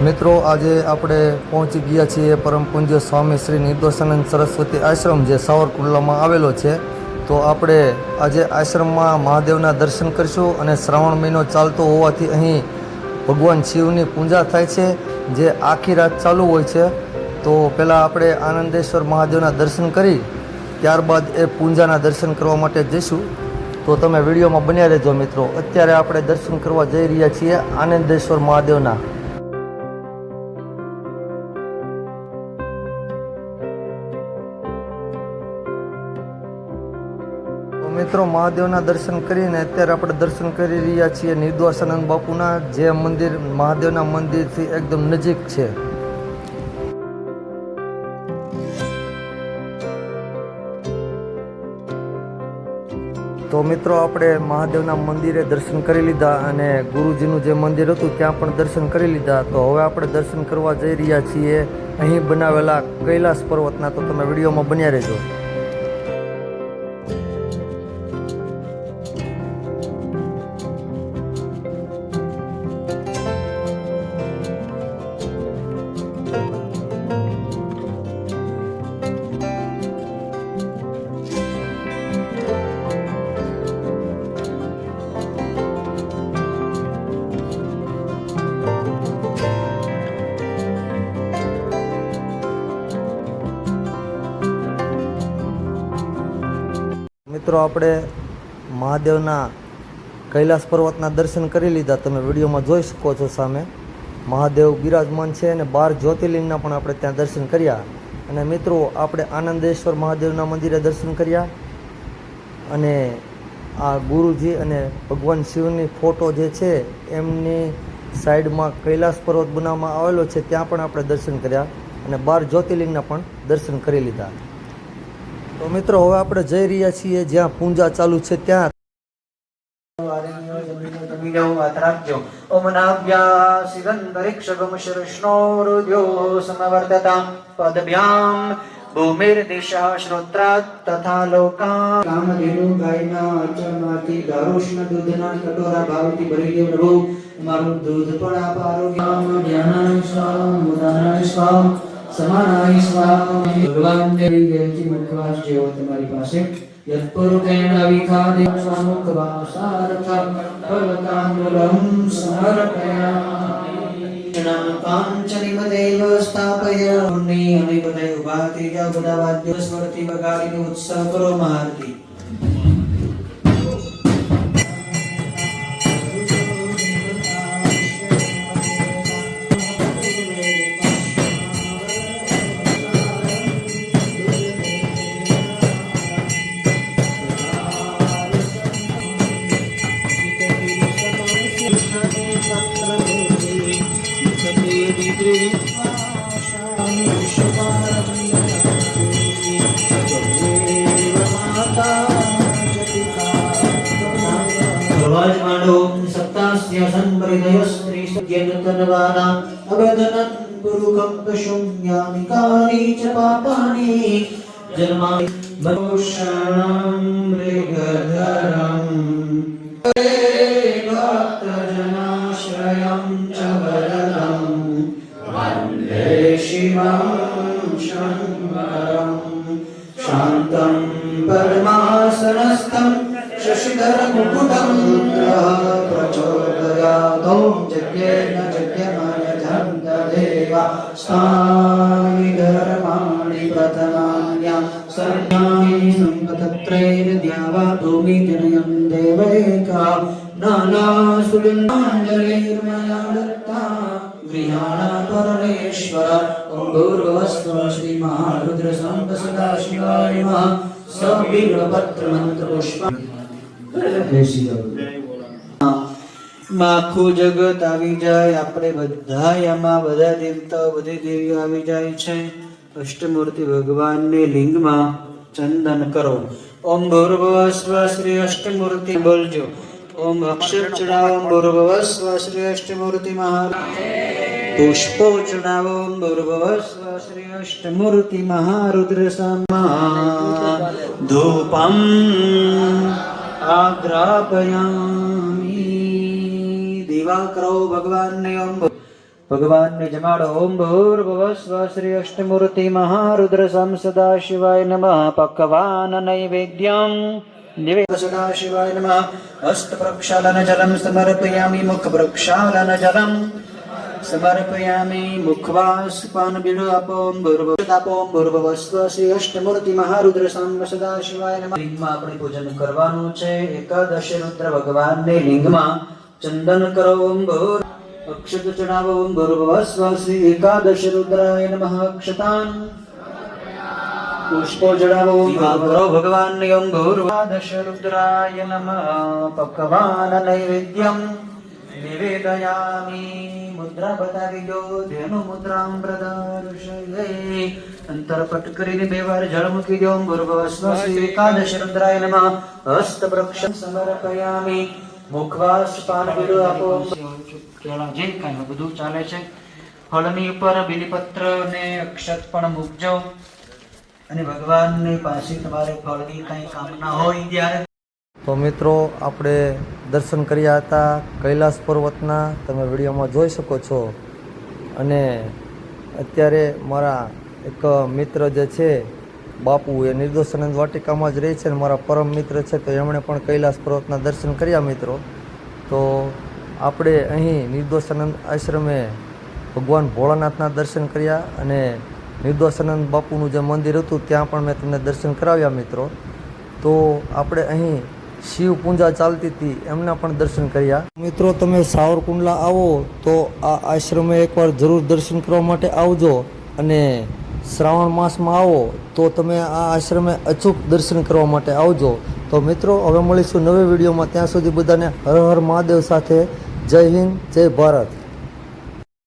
મિત્રો, આજે આપણે પહોંચી ગયા છીએ પરમ પૂજ્ય સ્વામી શ્રી નિર્દોષાનંદ સરસ્વતી આશ્રમ, જે સાવરકુંડલામાં આવેલો છે. તો આપણે આજે આશ્રમમાં મહાદેવના દર્શન કરીશું અને શ્રાવણ મહિનો ચાલતો હોવાથી અહીં ભગવાન શિવની પૂજા થાય છે, જે આખી રાત ચાલુ હોય છે. તો પહેલાં આપણે આનંદેશ્વર મહાદેવના દર્શન કરી, ત્યારબાદ એ પૂજાના દર્શન કરવા માટે જઈશું. તો તમે વિડીયોમાં બન્યા રહેજો મિત્રો. અત્યારે આપણે દર્શન કરવા જઈ રહ્યા છીએ આનંદેશ્વર મહાદેવના. મિત્રો, મહાદેવના દર્શન કરીને અત્યારે આપણે દર્શન કરી રહ્યા છીએ નિર્દોષાનંદ બાપુના, જે મંદિર, મહાદેવના મંદિરથી એકદમ નજીક છે. તો મિત્રો, આપણે મહાદેવના મંદિરે દર્શન કરી લીધા અને ગુરુજીનું જે મંદિર હતું ત્યાં પણ દર્શન કરી લીધા. તો હવે આપણે દર્શન કરવા જઈ રહ્યા છીએ. અહીં બનાવેલા કૈલાસ પર્વતના, તો તમે વિડીયોમાં બન્યા રહેજો. મિત્રો, આપણે મહાદેવના કૈલાસ પર્વતના દર્શન કરી લીધા. તમે વિડીયોમાં જોઈ શકો છો સામે. મહાદેવ બિરાજમાન છે અને બાર જ્યોતિર્લિંગના પણ આપણે ત્યાં દર્શન કર્યા. અને મિત્રો, આપણે આનંદેશ્વર મહાદેવના મંદિરે દર્શન કર્યા. અને આ ગુરુજી અને ભગવાન શિવની ફોટો જે છે, એમની સાઈડમાં કૈલાસ પર્વત બનાવવામાં આવેલો છે, ત્યાં પણ આપણે દર્શન કર્યા અને બાર જ્યોતિર્લિંગના પણ દર્શન કરી લીધા. તો મિત્રો હવે આપણે જઈ રહ્યા છીએ જ્યાં પૂંજા ચાલુ છે ત્યાં. પદભ્યામ ભૂમિર્દિશા શ્રોત્રા તથા લોકા. કામધેનુ ગાયના અચળમાંથી ભરી ગયો મારું દૂધ પણ આપ સમાનાય સ્વામ. ભગવાન દેવી દેવજી મુખવાસ જેવો તમારી પાસે. યત્પુરુકેણ વિખાદે બધા ઊભા થઈ જાઓ ઉત્સવ કરો મહારતી સ્ત્રી સત્યનતનવાના અવદનન પુરુકંપ શૂન્યામિકાની ચ પાપાની જન્મા ભૂષણમ സാവികരമാണി പ്രഥമാന്യ സർവാണി സമ്പതത്രൈരദ്യാവാ ഭൂമി ജനയം ദേവരേഖാ. നാനാസുലിംഗാഞ്ജലിർമയാദത്താ गृहाण परमेश्वर ॐ भूर्भुवस्व श्रीमहारुद्रसम्प सदाशिवाय नमः सविघ्नपत्रमन्त्रपुष्पम् આખું જગત આવી જાય, આપણે બધા એમાં બધા દેવતાઓ, બધી દેવીઓ આવી જાય છે. અષ્ટમૂર્તિ ભગવાનની લિંગમાં ચંદન કરો. ઓમ ભૂર્ભુવ સ્વ શ્રી અષ્ટમૂર્તિ બોલજો. ઓમ અક્ષર ચડાવો ઓમ સ્વ શ્રી અષ્ટમૂર્તિ મહારાજ પુષ્પો ચડાવો ઓમ ભૂર્ભુવ સ્વ શ્રી અષ્ટમૂર્તિ મહારુદ્ર સમા. ધૂપમ આગ્રાપયામિ દીવા કરો ભગવાનને ઓમ ભગવાનને જમાડો ઓમ ભૂર્ભુવ સ્વ શ્રી અષ્ટમૂર્તિ મહારુદ્ર સમ સદા શિવાય નમઃ. પકવાન નૈવેદ્યમ સદાશિવાય સદા નમઃ. હસ્ત પ્રક્ષાલન જલમ સમર્પયામિ મુખ પ્રક્ષાલન જલમ સમર્પયામિ મુખવાસ પાન બિડુ આપોમ ભૂર્ભુવ આપોમ ભૂર્ભુવ સ્વ શ્રી અષ્ટમૂર્તિ મહારુદ્ર સમ સદા શિવાય નમઃ. લિંગમાં આપણે પૂજન કરવાનું છે. એકાદશ રુદ્ર ભગવાનને લિંગમાં ચંદન કરો ઓમ ભૂર અક્ષત ચડાવો ઓમ ભૂર્ભુવ સ્વ શ્રી એકાદશ રુદ્રાય નમઃ અક્ષતાન પુષ્પો જડાવો ઓમ ભૂર્ભુવ ભગવાન ઓમ ભૂર્વાદશ રુદ્રાય નમઃ પક્વાન નૈવેદ્યમ નિવેદયામિ મુદ્રા બતાવી દો ધેનુ મુખવાસ પાન બીડું આપો. કેળા જે કાંઈ બધું ચાલે છે. ફળની ઉપર બિલીપત્ર ને અક્ષત પણ મૂકજો અને ભગવાનની પાસે તમારે ફળની કઈ કામના હોય ત્યારે. તો મિત્રો આપણે દર્શન કર્યા હતા કૈલાસ પર્વતના. તમે વિડીયોમાં જોઈ શકો છો. અને અત્યારે મારા એક મિત્ર જે છે બાપુ એ નિર્દોષાનંદ વાટિકામાં જ રહે છે અને મારા પરમ મિત્ર છે, તો એમણે પણ કૈલાસ પર્વતના દર્શન કર્યા મિત્રો. તો આપણે અહીં નિર્દોષાનંદ આશ્રમે ભગવાન ભોળાનાથના દર્શન કર્યા અને નિર્દોષાનંદ બાપુનું જે મંદિર હતું, ત્યાં પણ મેં તમને દર્શન કરાવ્યા મિત્રો. તો આપણે અહીં શિવ પૂજા ચાલતી હતી, એમના પણ દર્શન કર્યા. મિત્રો, તમે સાવરકુંડલા આવો, તો આ આશ્રમે એકવાર જરૂર દર્શન કરવા માટે આવજો અને શ્રાવણ માસમાં આવો, તો તમે આ આશ્રમે અચૂક દર્શન કરવા માટે આવજો. તો મિત્રો, હવે મળીશું નવી વિડીયોમાં. ત્યાં સુધી બધાને હર હર મહાદેવ સાથે જય હિન્દ, જય ભારત.